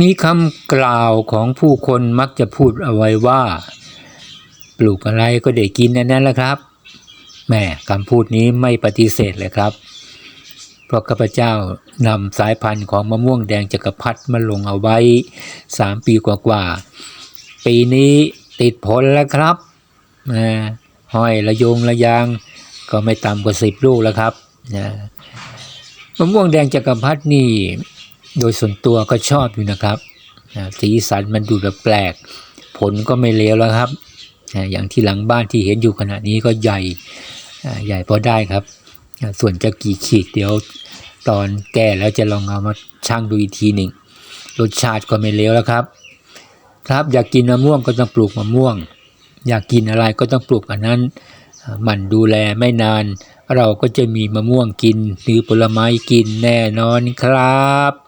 มีคำกล่าวของผู้คนมักจะพูดเอาไว้ว่า ปลูกอะไรก็ได้กินนั่นนั่นแหละครับแม่คำพูดนี้ไม่ปฏิเสธเลยครับ เพราะข้าพเจ้านำสายพันธุ์ของมะม่วงแดงจักรพรรดิมาลงเอาไว้สามปีกว่าๆ ปีนี้ติดผลแล้วครับนะห้อยระยงระยางก็ไม่ต่ำกว่าสิบลูกแล้วครับนะมะม่วงแดงจักรพรรดินี่ โดยส่วนตัวก็ชอบอยู่นะครับสีสันมันดูแบบแปลกผลก็ไม่เลวแล้วครับ อย่างที่หลังบ้านที่เห็นอยู่ขณะนี้ก็ใหญ่ใหญ่พอได้ครับ ส่วนจะกี่ขีดเดี๋ยวตอนแก่แล้วจะลองเอามาชั่งดูอีกทีหนึ่งรสชาติก็ไม่เลวแล้วครับ ครับอยากกินมะม่วงก็ต้องปลูกมะม่วง อยากกินอะไรก็ต้องปลูกอันนั้นหมันดูแลไม่นาน เราก็จะมีมะม่วงกินหรือผลไม้กินแน่นอนครับ